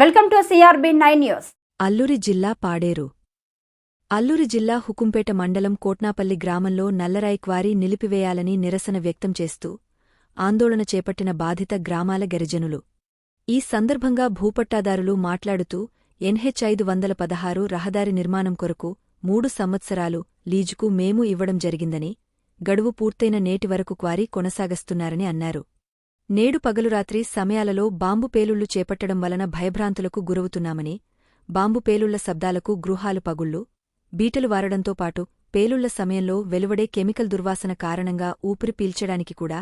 Welcome to CRB nine news. Alluri జిల్లా పాడేరు. అల్లూరి జిల్లా హుకుంపేట మండలం కోట్నాపల్లి గ్రామంలో నల్లరాయి క్వారీ నిలిపివేయాలని నిరసన వ్యక్తం చేస్తూ ఆందోళన చేపట్టిన బాధిత గ్రామాల గిరిజనులు. ఈ సందర్భంగా భూపట్టాదారులు మాట్లాడుతూ ఎన్హెచ్ ఐదు వందల పదహారు రహదారి నిర్మాణం కొరకు మూడు సంవత్సరాలు లీజుకు మేము ఇవ్వడం జరిగిందని గడువు పూర్తయిన నేటి వరకు క్వారీ కొనసాగస్తున్నారని అన్నారు. నేడు పగలురాత్రి సమయాలలో బాంబు పేలుళ్ళు చేపట్టడం వలన భయభ్రాంతులకు గురవుతున్నామని బాంబు పేలుళ్ళ శబ్దాలకు గృహాలు పగుళ్ళు బీటలు వారడంతో పాటు పేలుళ్ళ సమయంలో వెలువడే కెమికల్ దుర్వాసన కారణంగా ఊపిరి పీల్చడానికి కూడా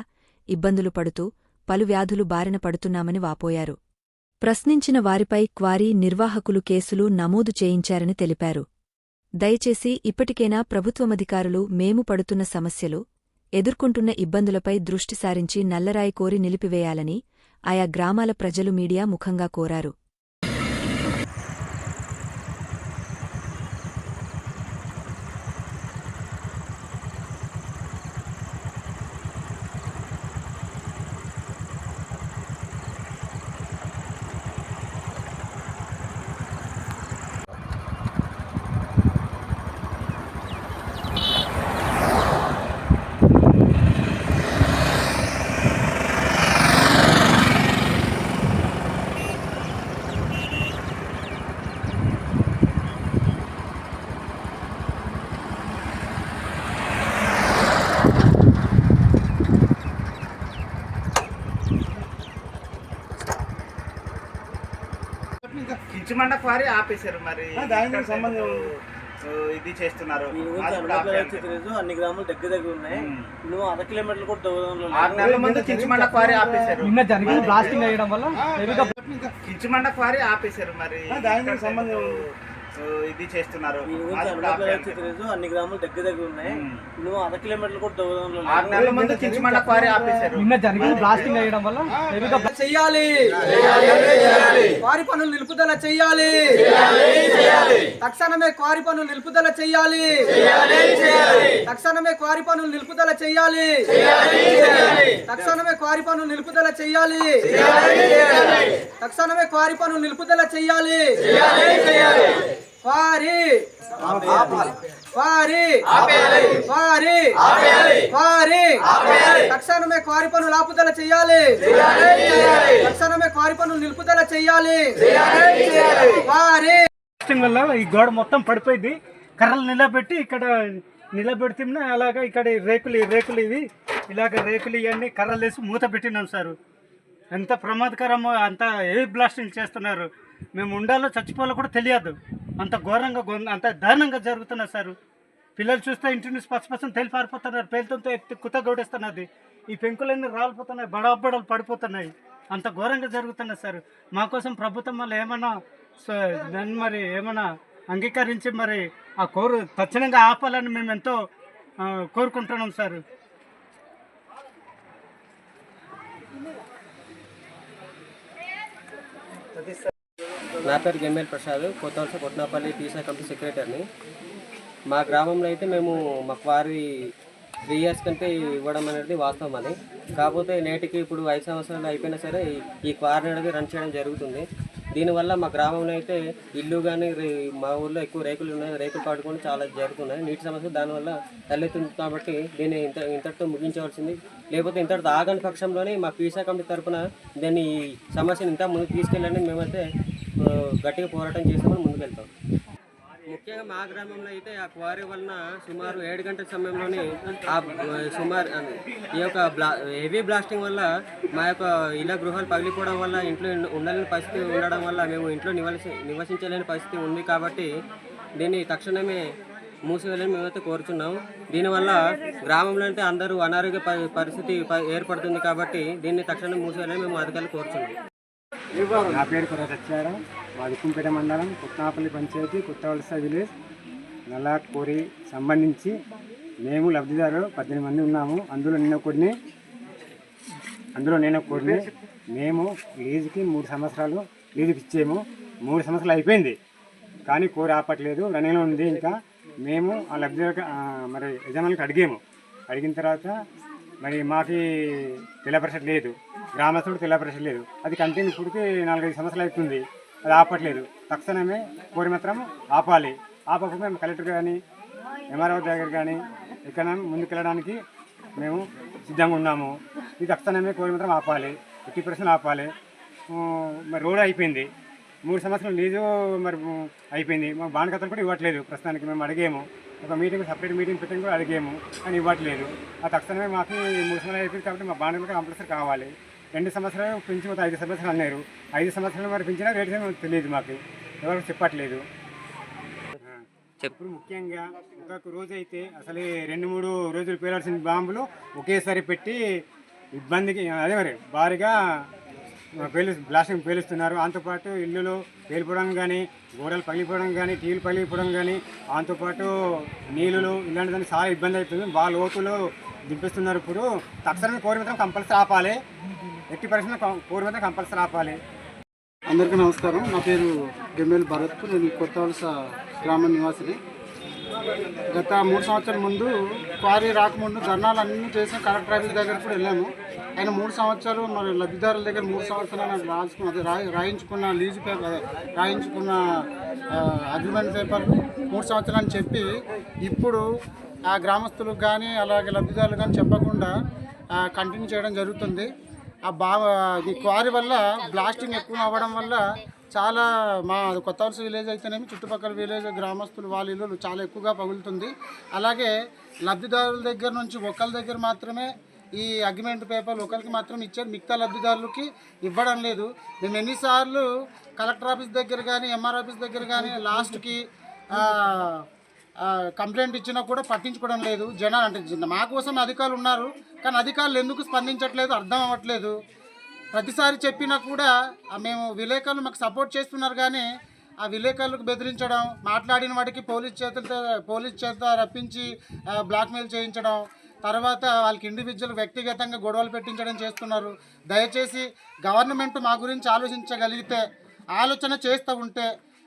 ఇబ్బందులు పడుతూ పలు వ్యాధులు బారిన పడుతున్నామని వాపోయారు. ప్రశ్నించిన వారిపై క్వారీ నిర్వాహకులు కేసులు నమోదు చేయించారని తెలిపారు. దయచేసి ఇప్పటికైనా ప్రభుత్వమధికారులు మేము పడుతున్న సమస్యలు ఎదుర్కొంటున్న ఇబ్బందులపై దృష్టి సారించి నల్లరాయి కోరి నిలిపివేయాలని ఆయా గ్రామాల ప్రజలు మీడియా ముఖంగా కోరారు. కించమండ క్వారీ ఆపేశారు మరి. దానికి సంబంధం ఇది చేస్తున్నారు. అన్ని గ్రామాలు దగ్గర దగ్గర ఉన్నాయి. నువ్వు అర కిలోమీటర్లు కూడా దూరంలో ఆరు నెలల ముందు కించమండ క్వారీ ఆపేశారు. నిన్న జరిగిన బ్లాస్టింగ్ అయ్యడం వల్ల కించమండ క్వారీ ఆపేశారు మరి. దానికి సంబంధం ఇది చేస్తున్నారు. అన్ని గ్రామాలు దగ్గర దగ్గర ఉన్నాయి. నువ్వు అర కిలోమీటర్లు కూడా దూరంలో ఆరు నెలల ముందు కించమండ క్వారీ ఆపేశారు. నిన్న జరిగిన బ్లాస్టింగ్ అయ్యడం వల్ల. చెయ్యాలి. క్వారీ పనులు నిలుపుదల చెయ్యాలి. తక్షణమే క్వారీ పనులు నిలుపుదల చెయ్యాలి. తక్షణమే క్వారీ పనులు నిలుపుదల చెయ్యాలి. తక్షణమే క్వారీ పనులు నిలుపుదల చెయ్యాలి. తక్షణమే క్వారీ పనులు నిలుపుదల చెయ్యాలి. తక్షణమే క్వారీ పనులు ఆపుదల చెయ్యాలి తక్షణమే క్వారీ పనులు నిలుపుదల చెయ్యాలి క్వారీ బ్లాస్టింగ్ వల్ల ఈ గోడ మొత్తం పడిపోయింది. కర్రలు నిలబెట్టి ఇక్కడ నిలబెడితే అలాగా ఇక్కడ రేకులు రేకులు ఇవి. ఇలాగ రేకులు ఇవన్నీ కర్రలు వేసి మూత పెట్టినాం సార్. ఎంత ప్రమాదకరమో అంత హెవీ బ్లాస్టింగ్ చేస్తున్నారు. మేము ఉండాలో చచ్చిపోవాలో కూడా తెలియదు. అంత ఘోరంగా అంత దారుణంగా జరుగుతున్నారు సార్. పిల్లలు చూస్తే ఇంటి నుంచి పచ్చపచ్చని తెలిపారిపోతున్నారు పారిపోతున్నారు ఎత్తి కుత గౌడేస్తున్నది. ఈ పెంకులన్నీ రాలిపోతున్నాయి బడాబడలు పడిపోతున్నాయి. అంత ఘోరంగా జరుగుతున్నాయి సార్. మా కోసం ప్రభుత్వం వాళ్ళు ఏమన్నా సో దాన్ని మరి ఏమన్నా అంగీకరించి మరి ఆ కోరు తక్షణంగా ఆపాలని మేము ఎంతో ఆ, కోరుకుంటున్నాం సార్. నా పేరు గెమ్మేల్ ప్రసాద్ కొత్త వలస కొట్నాపల్లి టీసా కమిటీ సెక్రటరీని. మా గ్రామంలో అయితే మేము మా వారి త్రీ ఇయర్స్ కంటే ఇవ్వడం అనేది వాస్తవం అని. కాకపోతే నేటికి ఇప్పుడు ఐదు సంవత్సరాలు అయిపోయినా సరే ఈ- క్వారీ అనేది రన్ చేయడం జరుగుతుంది. దీనివల్ల మా గ్రామంలో అయితే ఇల్లు కానీ మా ఊళ్ళో ఎక్కువ రేకులు ఉన్నాయి. రేకులు పాడుకొని చాలా జరుగుతున్నాయి. నీటి సమస్య దానివల్ల తలెత్తుంది కాబట్టి దీన్ని ఇంత ఇంతటితో ముగించవలసింది. లేకపోతే ఇంతటితో ఆగని పక్షంలోనే మా పీసా కమిటీ తరపున దీన్ని ఈ సమస్యను ఇంత ముందుకు తీసుకెళ్ళని మేమైతే గట్టిగా పోరాటం చేస్తామని ముందుకెళ్తాం. ముఖ్యంగా మా గ్రామంలో అయితే ఆ క్వారీ వలన సుమారు ఏడు గంటల సమయంలోనే ఆ సుమారు ఈ యొక్క బ్లా హెవీ బ్లాస్టింగ్ వల్ల మా యొక్క ఇళ్ళ గృహాలు పగిలిపోవడం వల్ల ఇంట్లో ఉండలేని పరిస్థితి ఉండడం వల్ల మేము ఇంట్లో నివసి నివసించలేని పరిస్థితి ఉంది కాబట్టి దీన్ని తక్షణమే మూసివేయాలని మేమైతే కోరుతున్నాం దీనివల్ల గ్రామంలో అయితే అందరూ అనారోగ్య పరి- పరిస్థితి ప- ఏర్పడుతుంది కాబట్టి దీన్ని తక్షణం మూసివేయాలని మేము అధికారులు కోరుతున్నాం నా పేరు కొర సత్యారాం మాది కుంపేట మండలం కుత్నాపల్లి పంచాయతీ కొత్తవలస విలేజ్ నల్లాకోరి సంబంధించి మేము లబ్ధిదారు పద్దెనిమిది మంది ఉన్నాము. అందులో నేను కొన్ని అందులో నేను కొన్ని మేము లీజుకి మూడు సంవత్సరాలు లీజుకి ఇచ్చేము. మూడు సంవత్సరాలు అయిపోయింది. కానీ కోరి ఆపట్లేదు రన్నింగ్లో ఉంది ఇంకా. మేము ఆ లబ్ధిదారు మరి యజమానికి అడిగాము. అడిగిన తర్వాత మరి మాకి తెల్లపరచట్ లేదు. గ్రామస్తుడు తెల్లపరచట్ లేదు. అది కంటిన్యూ ఇప్పటికి నాలుగైదు సంవత్సరాలు అవుతుంది. అది ఆపట్లేదు. తక్షణమే కోరి మాత్రం ఆపాలి. ఆపకపోతే మేము కలెక్టర్ కానీ ఎంఆర్ఓ దగ్గర కానీ ఇక్కడ ముందుకెళ్ళడానికి మేము సిద్ధంగా ఉన్నాము. ఇది తక్షణమే కోరి మాత్రం ఆపాలి. ఎట్టి పర్సెంట్ ఆపాలి. మరి రోడ్ అయిపోయింది. మూడు సంవత్సరాలు లీజు మరి అయిపోయింది. మాకు బాణకత్తలు కూడా ఇవ్వట్లేదు. ప్రస్తుతానికి మేము అడిగాము. ఒక మీటింగ్ సపరేట్ మీటింగ్ పెట్టిన కూడా అడిగాము కానీ ఇవ్వట్లేదు. ఆ తక్షణమే మాకు ఈ మూడు సంవత్సరాలు అయిపోయింది కాబట్టి మా బాండ్లు కంపల్సరీ కావాలి. రెండు సంవత్సరాలు పెంచి మొత్తం ఐదు సంవత్సరాలు అన్నారు. ఐదు సంవత్సరాలు మరి పెంచినా రేట్ తెలియదు మాకు. ఎవరికి చెప్పట్లేదు. ఇప్పుడు ముఖ్యంగా ఒక్కొక్క రోజు అయితే అసలు రెండు మూడు రోజులు పేలాల్సిన బాంబులు ఒకేసారి పెట్టి ఇబ్బందికి అదే మరి భారీగా పేలు బ్లాస్టింగ్ పేలుస్తున్నారు. దాంతోపాటు ఇల్లులు పేలిపోవడం కానీ గోడలు పగిలిపోవడం కానీ టీవీలు పగిలిపోవడం కానీ దాంతోపాటు నీళ్ళు ఇలాంటిదని చాలా ఇబ్బంది అవుతుంది. వాళ్ళ లోతులు దింపిస్తున్నారు ఇప్పుడు. తక్షణమే కోరి మాత్రం కంపల్సరీ ఆపాలి. ఎట్టి పరిస్థితుల్లో కోరి మాత్రం కంపల్సరీ ఆపాలి. అందరికీ నమస్కారం. నా పేరు గెమ్మేలు భరత్. నేను కొత్త వలస గ్రామ నివాసిని. గత మూడు సంవత్సరాల ముందు క్వారీ రాకముందు ధర్నాలు అన్నీ చేసి కలెక్టర్ ఆఫీస్ దగ్గర కూడా వెళ్ళాము. ఆయన మూడు సంవత్సరాలు మరి లబ్ధిదారుల దగ్గర మూడు సంవత్సరాలు నాకు రాసుకున్న అది రాయి రాయించుకున్న లీజు పేపర్ రాయించుకున్న అగ్రిమెంట్ పేపర్ మూడు సంవత్సరాలు అని చెప్పి ఇప్పుడు ఆ గ్రామస్తులకు కానీ అలాగే లబ్ధిదారులు కానీ చెప్పకుండా కంటిన్యూ చేయడం జరుగుతుంది. ఆ బా ఈ క్వారీ వల్ల బ్లాస్టింగ్ ఎక్కువ అవ్వడం వల్ల చాలా మా కొత్త వలస విలేజ్ అయితేనేమి చుట్టుపక్కల విలేజ్ గ్రామస్తులు వాళ్ళ ఇల్లులు చాలా ఎక్కువగా పగులుతుంది. అలాగే లబ్ధిదారుల దగ్గర నుంచి ఒకళ్ళ దగ్గర మాత్రమే ఈ అగ్రిమెంట్ పేపర్లు ఒకరికి మాత్రం ఇచ్చారు. మిగతా లబ్ధిదారులకి ఇవ్వడం లేదు. మేము ఎన్నిసార్లు కలెక్టర్ ఆఫీస్ దగ్గర కానీ ఎంఆర్ ఆఫీస్ దగ్గర కానీ లాస్ట్కి కంప్లైంట్ ఇచ్చినా కూడా పట్టించుకోవడం లేదు. జనాలు అంటే మాకోసం మా కోసం అధికారులు ఉన్నారు. కానీ అధికారులు ఎందుకు స్పందించట్లేదు? అర్థం అవ్వట్లేదు. ప్రతిసారి చెప్పినా కూడా మేము విలేకరులు మాకు సపోర్ట్ చేస్తున్నారు కానీ ఆ విలేకరులకు బెదిరించడం మాట్లాడిన వాడికి పోలీస్ చేతులతో పోలీస్ చేత రప్పించి బ్లాక్మెయిల్ చేయించడం తర్వాత వాళ్ళకి ఇండివిజువల్ వ్యక్తిగతంగా గొడవలు పెట్టించడం చేస్తున్నారు. దయచేసి గవర్నమెంట్ మా గురించి ఆలోచించగలిగితే ఆలోచన చేస్తూ ఉంటే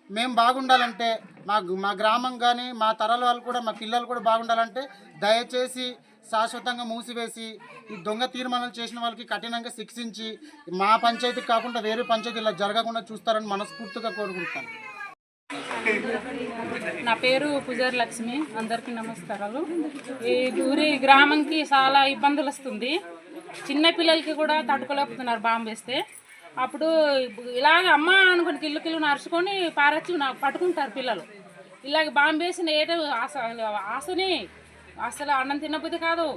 మేము బాగుండాలంటే మా మా గ్రామం కానీ మా తరాల వాళ్ళు కూడా మా పిల్లలు కూడా బాగుండాలంటే దయచేసి శాశ్వతంగా మూసివేసి ఈ దొంగ తీర్మానాలు చేసిన వాళ్ళకి కఠినంగా శిక్షించి మా పంచాయతీ కాకుండా వేరే పంచాయతీ ఇలా జరగకుండా చూస్తారని మనస్ఫూర్తిగా కోరుకుంటాను. నా పేరు పుజారి లక్ష్మి అందరికీ నమస్కారాలు. ఈ ఊరి గ్రామంకి చాలా ఇబ్బందులు వస్తుంది. చిన్నపిల్లలకి కూడా తట్టుకోలేకపోతున్నారు బాంబు వేస్తే. అప్పుడు ఇలాగ అమ్మ అనుకుని కిల్లు కిల్లు నరుచుకొని పారచ్చు పట్టుకుంటారు పిల్లలు. ఇలాగ బాంబు వేసిన ఏదో ఆశ ఆశనే అసలు అన్నం తినబుద్ధి కాదు.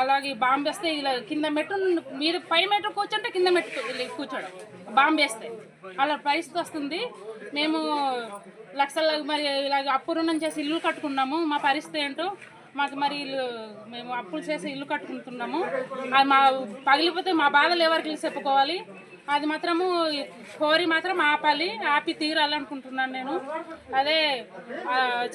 అలాగే బాంబేస్తే ఇలా కింద మెట్టు మీద పై మెట్టు కూర్చుంటే కింద మెట్టు ఇలా కూర్చోడం. బాంబేస్తే అలా పరిస్థితి వస్తుంది. మేము లక్షల మరి ఇలాగ అప్పు రుణం చేసి ఇల్లు కట్టుకున్నాము. మా పరిస్థితి ఏంటో మాకు మరి ఇల్లు మేము అప్పులు చేసి ఇల్లు కట్టుకుంటున్నాము. అది మా పగిలిపోతే మా బాధలు ఎవరికి చెప్పుకోవాలి? అది మాత్రము కోరి మాత్రం ఆపాలి ఆపి తీరాలనుకుంటున్నాను నేను. అదే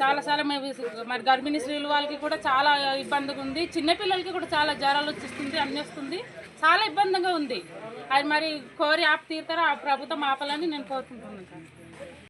చాలాసార్లు మేము మరి గర్భిణీ స్త్రీలు వాళ్ళకి కూడా చాలా ఇబ్బందిగా ఉంది. చిన్నపిల్లలకి కూడా చాలా జ్వరాలు వచ్చేస్తుంది అన్నిస్తుంది చాలా ఇబ్బందిగా ఉంది. అది మరి కోరి ఆపి తీరుతారా? ఆ ప్రభుత్వం ఆపాలని నేను కోరుకుంటున్నాను